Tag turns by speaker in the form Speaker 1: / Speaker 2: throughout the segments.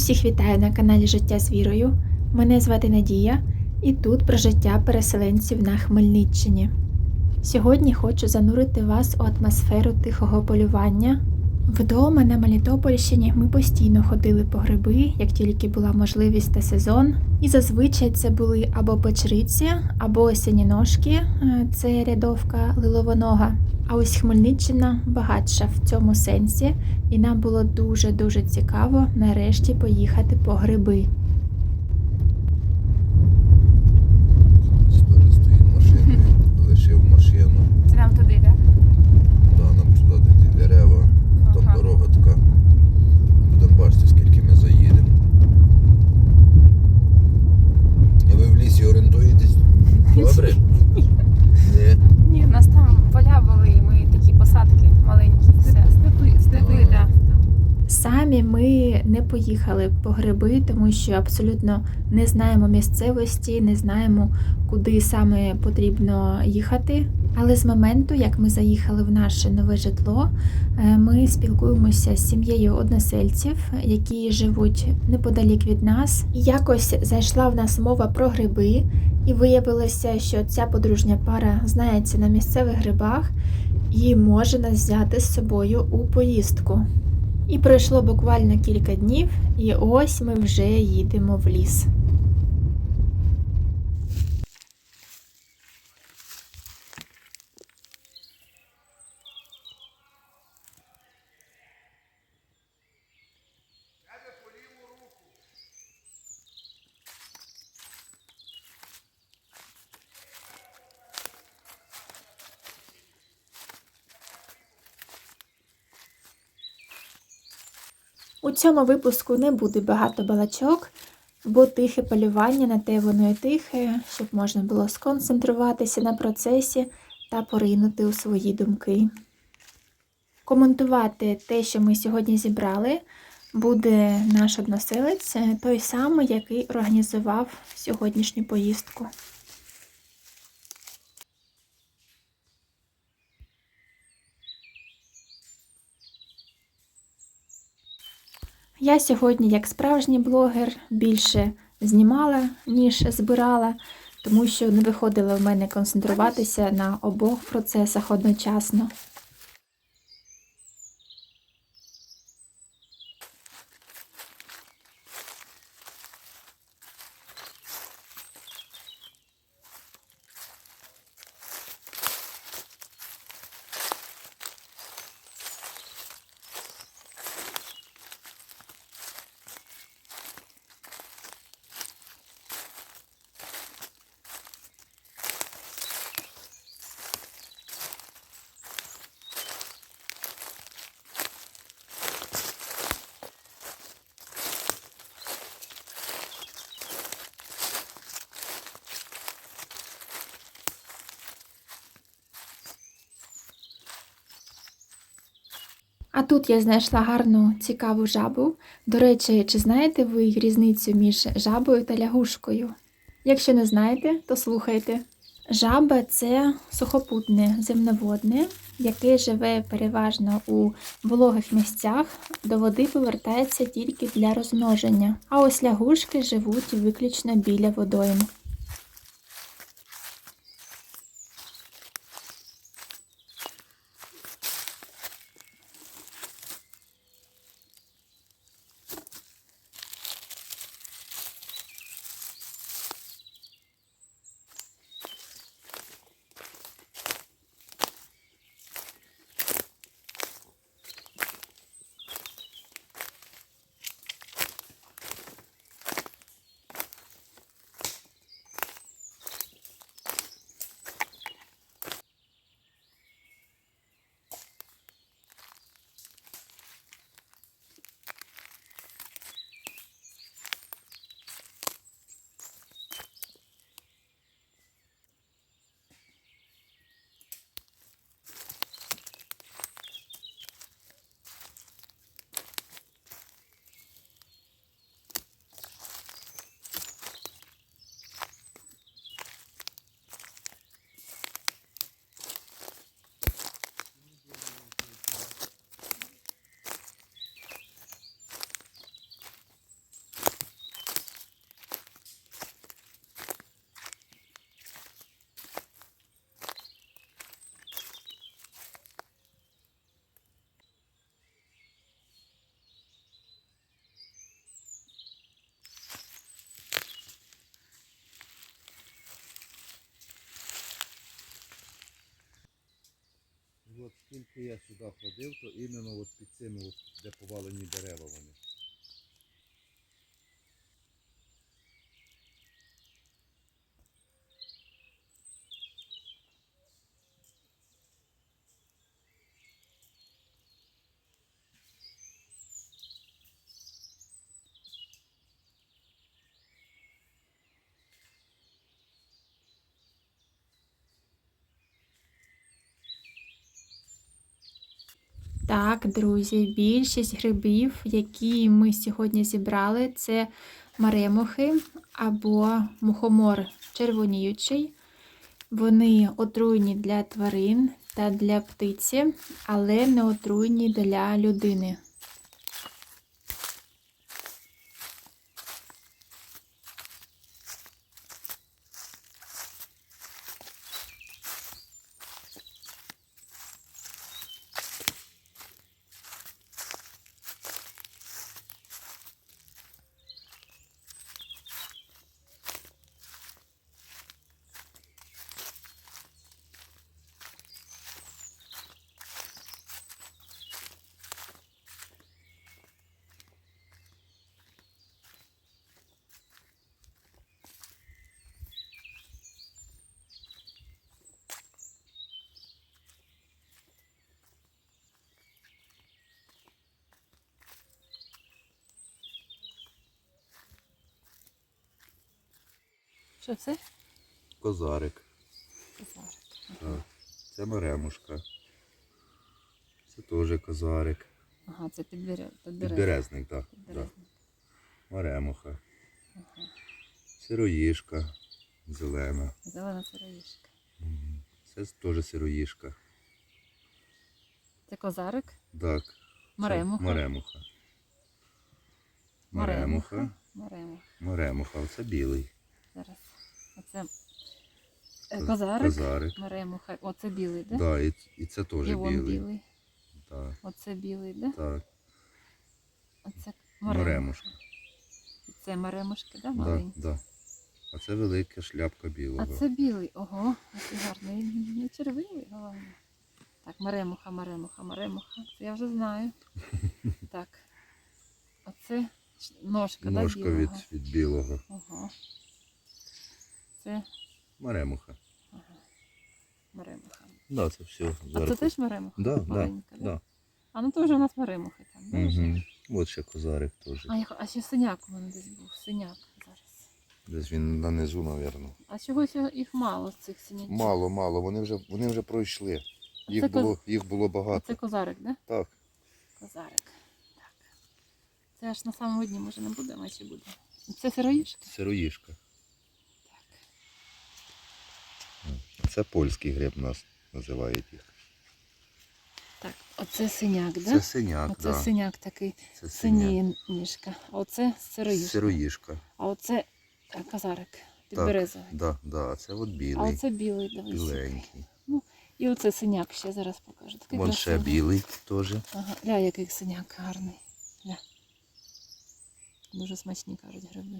Speaker 1: Усіх вітаю на каналі Життя з вірою. Мене звати Надія, і тут про життя переселенців на Хмельниччині. Сьогодні хочу занурити вас у атмосферу тихого полювання. Вдома на Мелітопольщині ми постійно ходили по гриби, як тільки була можливість та сезон. І зазвичай це були або печериці, або осінні ножки, це рядовка лиловонога. А ось Хмельниччина багатша в цьому сенсі, і нам було дуже-дуже цікаво нарешті поїхати по гриби.
Speaker 2: Теж стоїть машина, лишив машину.
Speaker 3: Це нам туди, так?
Speaker 2: Да, нам туди де ті дерева, там
Speaker 3: Ага.
Speaker 2: дорога така. Будемо бачити, скільки ми заїдемо. А ви в лісі орієнтуєтесь? Добре? Ні.
Speaker 3: Ні, у нас там поля були, і ми такі посадки маленькі. Все. Степи, степи,
Speaker 2: Ага.
Speaker 3: так.
Speaker 1: Самі поїхали по гриби, тому що абсолютно не знаємо місцевості, не знаємо, куди саме потрібно їхати. Але з моменту, як ми заїхали в наше нове житло, е, ми спілкуємося з сім'єю односельців, які живуть неподалік від нас. І якось зайшла в нас мова про гриби, і виявилося, що ця подружня пара знається на місцевих грибах і може нас взяти з собою у поїздку. І пройшло буквально кілька днів, і ось ми вже їдемо в ліс. У цьому випуску не буде багато балачок, бо тихе полювання на те воно і тихе, щоб можна було сконцентруватися на процесі та поринути у свої думки. Коментувати те, що ми сьогодні зібрали, буде наш односелець, той самий, який організував сьогоднішню поїздку. Я сьогодні, як справжній блогер, більше знімала, ніж збирала, тому що не виходило в мене концентруватися на обох процесах одночасно. А тут я знайшла гарну цікаву жабу. До речі, чи знаєте ви різницю між жабою та лягушкою? Якщо не знаєте, то слухайте. Жаба це сухопутне земноводне, яке живе переважно у вологих місцях, до води повертається тільки для розмноження. А ось лягушки живуть виключно біля водойм.
Speaker 2: От скільки я сюди ходив, то іменно от під цими, от, де повалені дерева вони.
Speaker 1: Так, друзі, більшість грибів, які ми сьогодні зібрали, це маремухи або мухомор червоніючий. Вони отруйні для тварин та для птиці, але не отруйні для людини.
Speaker 3: Що це?
Speaker 2: Козарик.
Speaker 3: Козарик.
Speaker 2: Так. Це маремушка. Це теж козарик.
Speaker 3: Ага, це підбере...
Speaker 2: Підберезник, так. Да, да. Маремуха. Сироїшка. Зелена.
Speaker 3: Зелена сироїшка.
Speaker 2: Це теж сироїшка.
Speaker 3: Це козарик.
Speaker 2: Так. Це
Speaker 3: Маремуха.
Speaker 2: Маремуха. Маремуха.
Speaker 3: Маремуха.
Speaker 2: Маремуха. Оце білий.
Speaker 3: Зараз. Оце е,
Speaker 2: Коз-
Speaker 3: козарик.
Speaker 2: Козарик.
Speaker 3: Маремуха. Оце білий, да?
Speaker 2: Да, і, і це теж
Speaker 3: І вон
Speaker 2: білий.
Speaker 3: білий.
Speaker 2: Так,
Speaker 3: Оце білий, да?
Speaker 2: так.
Speaker 3: Оце
Speaker 2: Маремушка.
Speaker 3: І Це маремушки, да,
Speaker 2: Да,
Speaker 3: маленькі?
Speaker 2: да. А це велика шляпка білого.
Speaker 3: А це білий. Ого, який гарний. Не червивий, головне. Так, маремуха, маремуха, маремуха. Це я вже знаю. Так. Оце ножка, да,
Speaker 2: Ножка від, від білого.
Speaker 3: Ого. Це
Speaker 2: Маремуха.
Speaker 3: ага. маремуха.
Speaker 2: Да, це все.
Speaker 3: А це теж маремуха?
Speaker 2: Да,
Speaker 3: Маленька, да?
Speaker 2: Да.
Speaker 3: А ну то вже у нас маремухи там.
Speaker 2: Угу. От ще козарик теж.
Speaker 3: А, я, а ще синяк у мене десь був. Синяк зараз.
Speaker 2: Десь він нанизу, мабуть.
Speaker 3: А чогось їх мало цих синяків.
Speaker 2: Мало, мало. Вони вже, вони вже пройшли. Їх
Speaker 3: Це коз-
Speaker 2: було, їх було багато.
Speaker 3: Оце козарик, да?
Speaker 2: Так.
Speaker 3: Козарик. Так. Це аж на самому дні може не буде, а чи буде. Це сироїшки?
Speaker 2: Сироїшка.
Speaker 3: Так.
Speaker 2: Це польський гриб нас називають їх.
Speaker 3: Так, оце синяк, да?
Speaker 2: Це синяк,
Speaker 3: Оце
Speaker 2: да.
Speaker 3: синяк такий
Speaker 2: Це синяк.
Speaker 3: синій. А оце сироїшка.
Speaker 2: Сироїшка.
Speaker 3: А оце е, козарик підберезовий.
Speaker 2: Да, да. Це от
Speaker 3: А
Speaker 2: білий.
Speaker 3: оце білий, дивись.
Speaker 2: Біленький.
Speaker 3: І оце синяк ще зараз покажу. Такий
Speaker 2: Вон ще
Speaker 3: красивий.
Speaker 2: білий теж.
Speaker 3: Ага, ля, який синяк гарний. Ля. Дуже смачні кажуть гриби.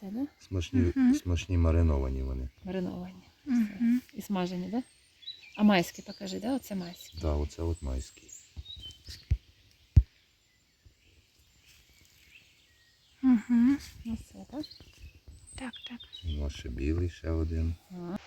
Speaker 3: Це, да?
Speaker 2: Смачні,
Speaker 1: Мгм.
Speaker 2: смачні мариновані вони.
Speaker 3: Мариновані.
Speaker 1: Мгм.
Speaker 3: І смажені, да? А майські покажи, да? Оце майські.
Speaker 2: Да, оце от майський.
Speaker 1: Мгм.
Speaker 3: Оце, так?
Speaker 1: Так, так.
Speaker 2: У нас ще білий, ще один.
Speaker 3: Ага.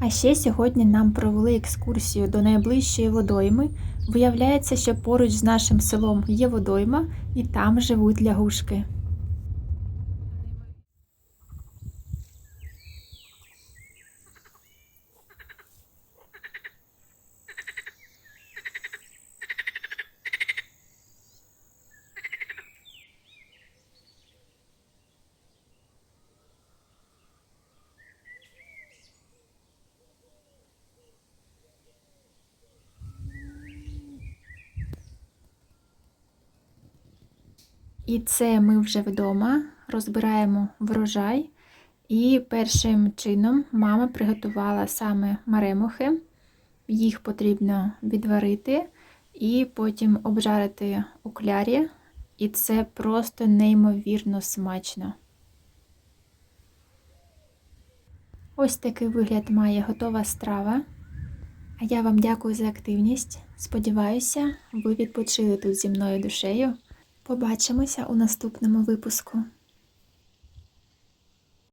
Speaker 1: А ще сьогодні нам провели екскурсію до найближчої водойми. Виявляється, що поруч з нашим селом є водойма, і там живуть лягушки. І це ми вже вдома розбираємо врожай. І першим чином мама приготувала саме маремухи. Їх потрібно відварити і потім обжарити у клярі. І це просто неймовірно смачно. Ось такий вигляд має готова страва. А я вам дякую за активність. Сподіваюся, ви відпочили тут зі мною душею. Побачимося у наступному випуску.